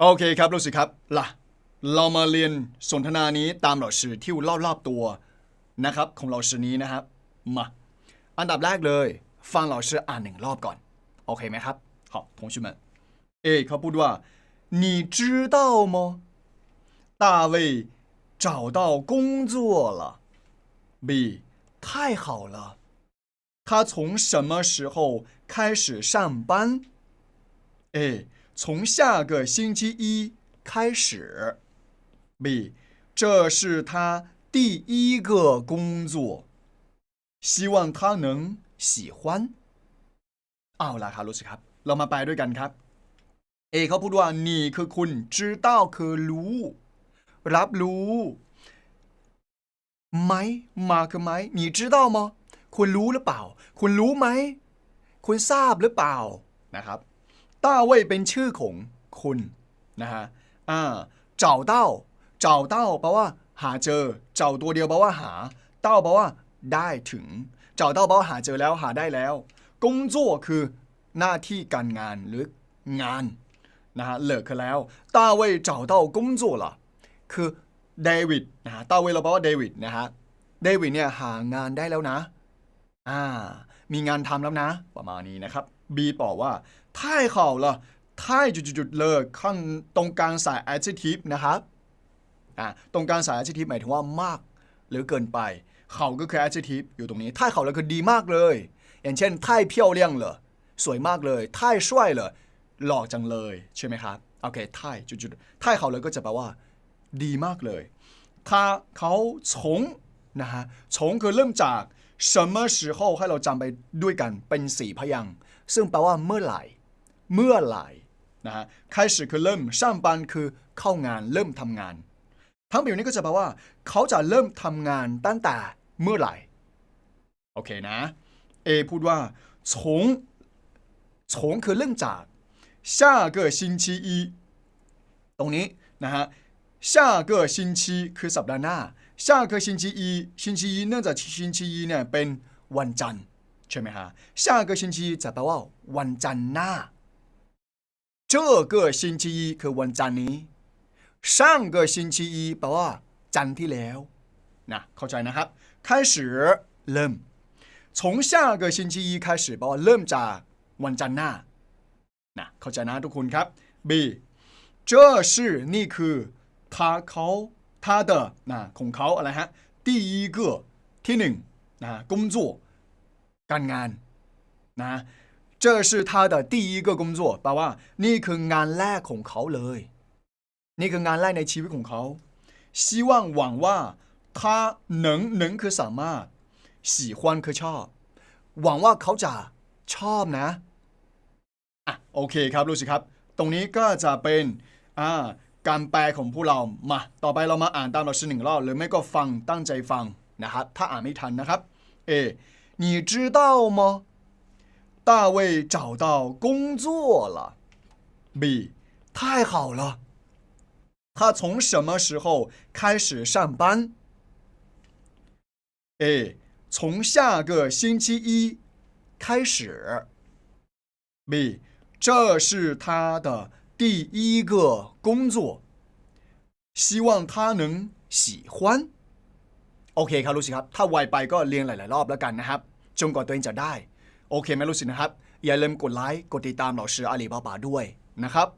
โอเคครับรู้สึกครับล่ะ เรามาเรียนสนทนานี้ตาม老师ที่รอบๆตัวนะครับ ของ老师นี้นะครับ มา อันดับแรกเลย ฟัง老师อ่านหนึ่งรอบก่อน โอเคไหมครับ好同学们 A เขาพูดว่า你知道吗大卫找到工作了 B 太好了他从什么时候开始上班 A 从下个星期一开始。B 这是他第一个工作，希望他能喜欢。เอาล่ะครับรู้สึกครับ เรามาแปลด้วยกันครับ A เขาพูดว่านี่คือคุณ知道คือรู้ รับรู้ไหมมาคือไหม你知道吗คุณรู้หรือเปล่า คุณรู้ไหม คุณทราบหรือเปล่านะครับ ต้าเว่ยเป็นชื่อของคุณนะฮะอ่าเจ้าเต้า เจ้าเต้าแปลว่า หาเจอ เจ้าตัวเดียวแปลว่าหา เต้าแปลว่า ได้ถึง เจ้าเต้าแปลว่าหาเจอแล้วหาได้แล้วกงจั่วคือหน้าที่การงานหรืองานนะฮะเลิกกันแล้วต้าเว่ยเจ้าเต้ากงจั่วละคือเดวิดนะฮะต้าเว่ยเราแปลว่าเดวิดนะฮะเดวิดเนี่ยหางานได้แล้วนะอ่ามีงานทำแล้วนะ ประมาณนี้นะครับบีบอกว่า 太好了太จุดๆๆเลยข้างตรงกลางสาย adjective นะครับ อ่า ตรงกลางสาย adjective หมายถึงว่ามาก หรือเกินไป เขาก็คือ adjective อยู่ตรงนี้太好了คือดีมากเลย อย่างเช่น太漂亮了สวยมากเลย太帅了หล่อจังเลย ใช่ไหมครับ โอเค太จุดๆ太好了ก็จะแปลว่า ดีมากเลย他เขา从นะฮะ从คือเริ่มจาก什么时候ให้เราจำไปด้วยกันเป็นสี่พยางค์ซึ่งแปลว่าเมื่อไหร่ เมื่อไหร่นะฮะ开始คือเริ่ม上班คือเข้างานเริ่มทำงาน ทั้งประโยคนี้ก็จะแปลว่า เขาจะเริ่มทำงานตั้งแต่เมื่อไหร่ โอเคนะ A พูดว่า从从คือเริ่มจาก下个星期一ตรงนี้นะฮะ下个星期คือสัปดาห์หน้า下个星期一星期一เนื่องจาก星期一เนี่ยเป็นวันจันทร์ใช่ไหมฮะ下个星期一จะแปลว่าวันจันทร์หน้า 这个星期一คือวันจันทร์นี้上个星期一แปลว่าจันทร์ที่แล้วนะเข้าใจนะครับ开始เริ่ม从下个星期一开始แปลว่าเริ่มจากวันจันทร์หน้านะเข้าใจนะทุกคนครับ B 这是นี่คือ他เขา他的นะของเขาอะไรฮะ第一个ที่หนึ่งนะ工作การงานนะ 这是他的第一个工作แปลว่า นี่คืองานแรกของเขาเลย นี่คืองานแรกในชีวิตของเขา希望หวังว่า他能能คือสามารถ喜欢คือชอบ หวังว่าเขาจะชอบนะ อ่ะโอเคครับรู้สิครับ ตรงนี้ก็จะเป็นอ่าการแปลของผู้เรามา ต่อไปเรามาอ่านตามเราชื่อหนึ่งรอบหรือไม่ก็ฟังตั้งใจฟังนะครับ ถ้าอ่านไม่ทันนะครับ เอ你知道吗 大卫找到工作了 B 太好了他从什么时候开始上班 A 从下个星期一开始 B 这是他的第一个工作希望他能喜欢โอเคครับรู้สิครับ ถ้าไวไปก็เรียงหลาย ๆ รอบแล้วกันนะครับ จนกว่าตัวเองจะได้ โอเคไหมรู้สินะครับ อย่าลืมกดไลค์ กดติดตามเหล่าชื่ออาลีบาบาด้วยนะครับ